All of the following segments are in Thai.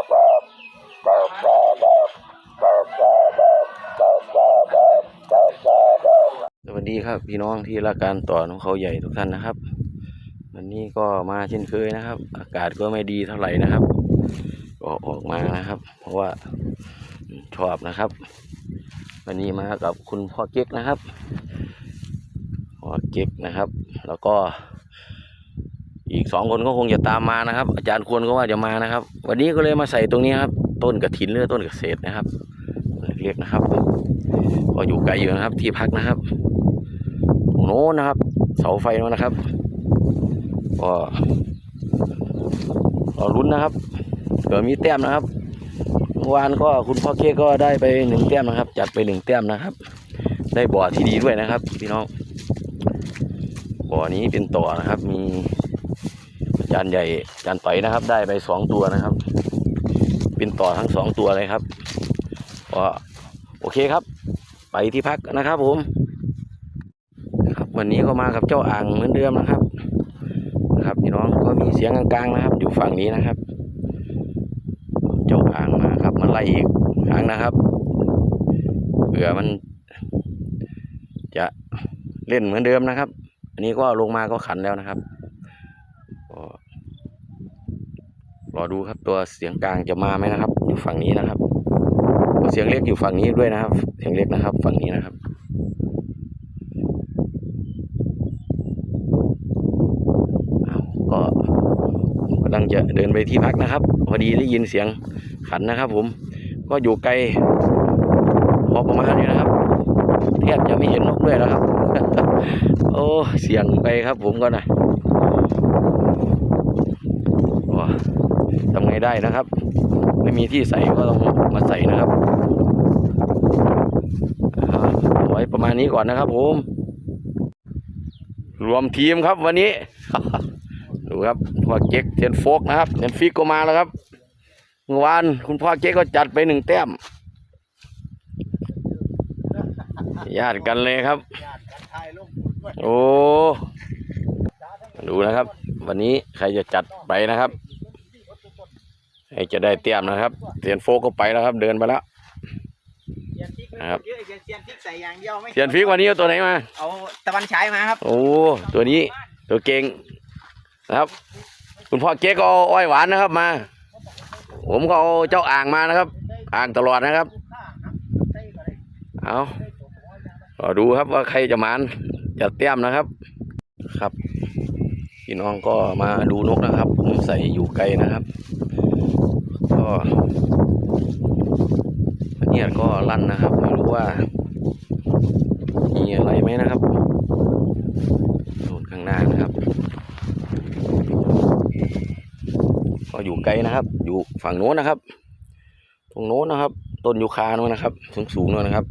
สวัสดีครับพี่น้องที่รักการต่อของเขาใหญ่ทุกท่านนะครับ วันนี้ก็มาเช่นเคยนะครับ อากาศก็ไม่ดีเท่าไหร่นะครับ ก็ออกมานะครับ เพราะว่าชอบนะครับ วันนี้มากับคุณพ่อเก๊กนะครับพ่อเก๊กนะครับ แล้วก็ อีกสองคนก็คงจะตามมานะครับ อาจารย์ควรก็ว่าจะมานะครับ วันนี้ก็เลยมาใส่ตรงนี้ครับ ต้นกระถินหรือต้นกะเกษนะครับเรียกนะครับ ก็อยู่ไกลอยู่นะครับ ที่พักนะครับตรงโน้นนะครับ เสาไฟโน้นนะครับก็รอลุ้นนะครับเผื่อมีแต้มนะครับเมื่อวานก็คุณพ่อเค้กก็ได้ไปหนึ่งแต้มนะครับ จัดไปหนึ่งแต้มนะครับ ได้บ่อที่ดีด้วยนะครับ พี่น้องบ่อนี้เป็นต่อนะครับ มี อาจารย์ใหญ่อาจารย์ต่อยนะครับ ได้ไปสองตัวนะครับเป็นต่อทั้งสองตัวเลยครับก็โอเคครับ ไปที่พักนะครับผมครับ วันนี้ก็มากับเจ้าอ่างเหมือนเดิมนะครับนะครับพี่น้องก็มีเสียงกลางๆนะครับ อยู่ฝั่งนี้นะครับ เจ้าอ่างมาครับมาไล่อีกครั้งนะครับเผื่อมัน จะเล่นเหมือนเดิมนะครับ อันนี้ก็ลงมาก็ขันแล้วนะครับก็ร อดูครับตัวเสียงกลางจะมาไหมนะครับอยู่ฝั่งนี้นะครับ เสียงเล็กอยู่ฝั่งนี้ด้วยนะครับ เสียงเล็กนะครับ ฝั่งนี้นะครับก็กำลังจะเดินไปที่พักนะครับ พอดีได้ยินเสียงขันนะครับ ผม ก็อยู่ไกลพอประมาณนี้นะครับแทบจะไม่เห็นนกด้วยแล้วครับ โอ้เสียงไปครับผมก็นะโอ้ทำ ไงได้นะครับ ไม่มีที่ใส่ก็ต้องมาใส่นะครับเอาไว้ประมาณนี้ก่อนนะครับผมรวมทีมครับวันนี้ ดูครับพ่อเจ๊กเทียนโฟกนะครับเทียนฟิกก็มาแล้วครับเมื่อวานคุณพ่อเจ๊กก็จัดไปหนึ่งแต้มญาติกันเลยครับ โอ้ ดูนะครับ วันนี้ใครจะจัดไปนะครับ ใครจะได้เตรียมนะครับเทียนโฟกก็ไปแล้วครับ เดินไปแล้วครับเยอะเซียนเซียนพริกใส่อย่างเดียวไม่เทียนฟิกวันนี้เอาตัวไหนมา เอาตะวันฉายมาครับ โอ้ตัวนี้ตัวเก่งนะครับ คุณพ่อเก๊กก็เอาอ้อยหวานนะครับมา ผมก็เอาเจ้าอ่างมานะครับ อ่างตลอดนะครับ เอารอดูครับว่าใครจะหมานจะเตรียมนะครับ ครับพี่น้องก็มาดูนกนะครับ ผมใส่อยู่ไกลนะครับก็ เนี่ยก็ลั่นนะครับไม่รู้ว่า มีอะไรไหมนะครับโน่นข้างหน้านะครับ ก็อยู่ไกลนะครับ อยู่ฝั่งโน้นนะครับ ตรงโน้นนะครับ ต้นยูคาโน้นนะครับ สูงสูงๆโน้นนะครับ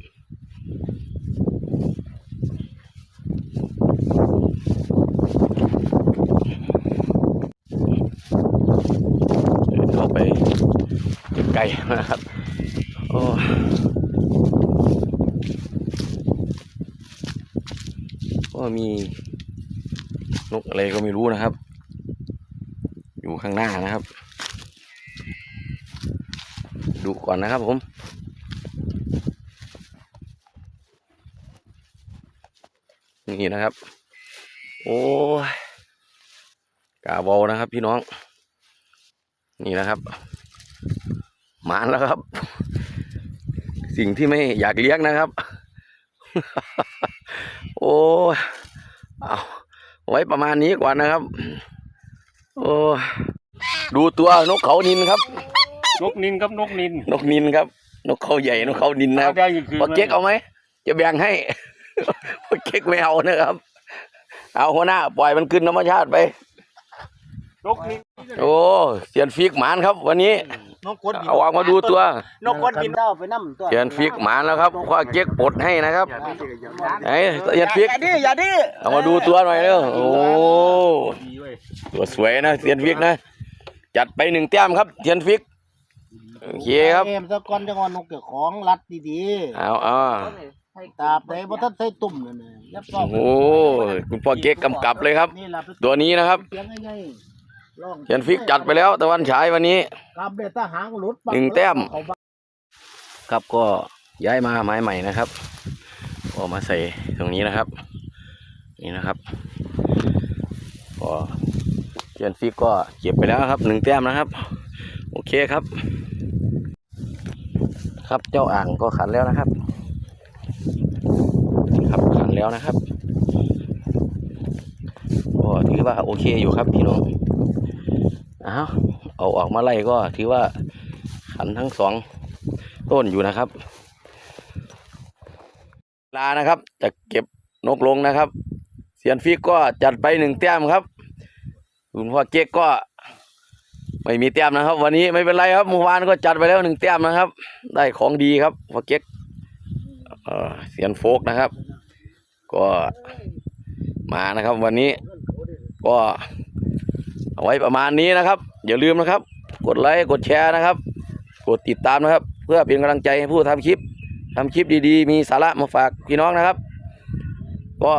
เดินเข้าไปไก ลนะครับโอ้ก็มีนกอะไรก็ไม่รู้นะครับ อยู่ข้างหน้านะครับ ดูก่อนนะครับผมนี่นะครับ โอ้กาบอลนะครับพี่น้อง นี่นะครับ หมานแล้วครับ สิ่งที่ไม่อยากเลี้ยงนะครับ โอ้ยเอาไว้ประมาณนี้ก่อนนะครับ โอ้ยดูตัวนกเขานินครับ นกนินครับนกนิน นกนินครับ นกเขาใหญ่นกเขานินนะครับได้อีกคือพอเก๊กเอาไหมจะแบ่งให้พอเก๊กไม่เอานะครับ เอาหัวหน้าปล่อยมันขึ้นธรรมชาติไปนกนินโอ้เสียนฟิกหมานครับ วันนี้ นกกดบินเอาวางมาดูตัว นกกดบินเต้าไปน้ำตัวเสียนฟิกหมานแล้วครับพ่อเก๊กปลดให้นะครับไหนเสียนฟิกอย่าดื้ออย่าดื้อเอามาดูตัวหน่อยเร็วโอ้ดีเว้ยตัวสวยนะเซียนฟิกนะจัดไปหนึ่งแต้มครับเซียนฟิกโอเคครับเอ็มตะกอนจังหวะนกเกี่ยวของรัดดีเอาเอาๆตราบใดบ่ทันใส่ตุ่มนั่นน่ะยับซ้อมโอ้คุณพ่อเก๊กกำกับเลยครับนี่ล่ะเป็นตัวนี้นะครับ เสียงง่ายลองเขียนฟิกจัดไปแล้วตะวันฉายวันนี้กำเบ็ดทหารหลุดหนึ่งแต้มเขาบ้านครับก็ย้ายมาไม้ใหม่นะครับก็มาใส่ตรงนี้นะครับ นี่นะครับก็เขียนฟิกก็เก็บไปแล้วครับหนึ่งแต้มนะครับ โอเคครับ ครับเจ้าอ่างก็ขันแล้วนะครับครับขันแล้วนะครับก็ถือว่าโอเคอยู่ครับพี่น้องเอาเอาออกมาไล่ก็ถือว่าขันทั้งสองต้นอยู่นะครับลานะครับจะเก็บนกลงนะครับ เสียนฟิกก็จัดไปหนึ่งแต้มครับคุณพ่อเก๊กก็ไม่มีแต้มนะครับ วันนี้ไม่เป็นไรครับเมื่อวานก็จัดไปแล้วหนึ่งแต้มนะครับ ได้ของดีครับพ่อเก๊กเเสียนโฟกนะครับ ก็มานะครับวันนี้ก็ เอาไว้ประมาณนี้นะครับ อย่าลืมนะครับ กดไลค์กดแชร์นะครับ กดติดตามนะครับ เพื่อเป็นกำลังใจให้ผู้ทำคลิปทำคลิปดีๆ มีสาระมาฝากพี่น้องนะครับ ก็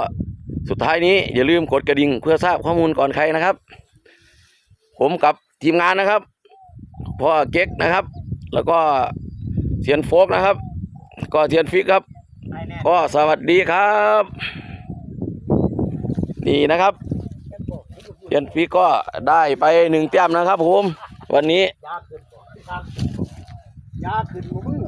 สุดท้ายนี้อย่าลืมกดกระดิ่งเพื่อทราบข้อมูลก่อนใครนะครับ ผมกับทีมงานนะครับพ่อเก๊กนะครับ แล้วก็เซียนโฟกนะครับ ก็เซียนฟิกครับไปแน่ก็สวัสดีครับ นี่นะครับ เซียนฟิกก็ได้ไปหนึ่งแต้มนะครับผม วันนี้ยาขึ้นบ่ครับยาขึ้นมือ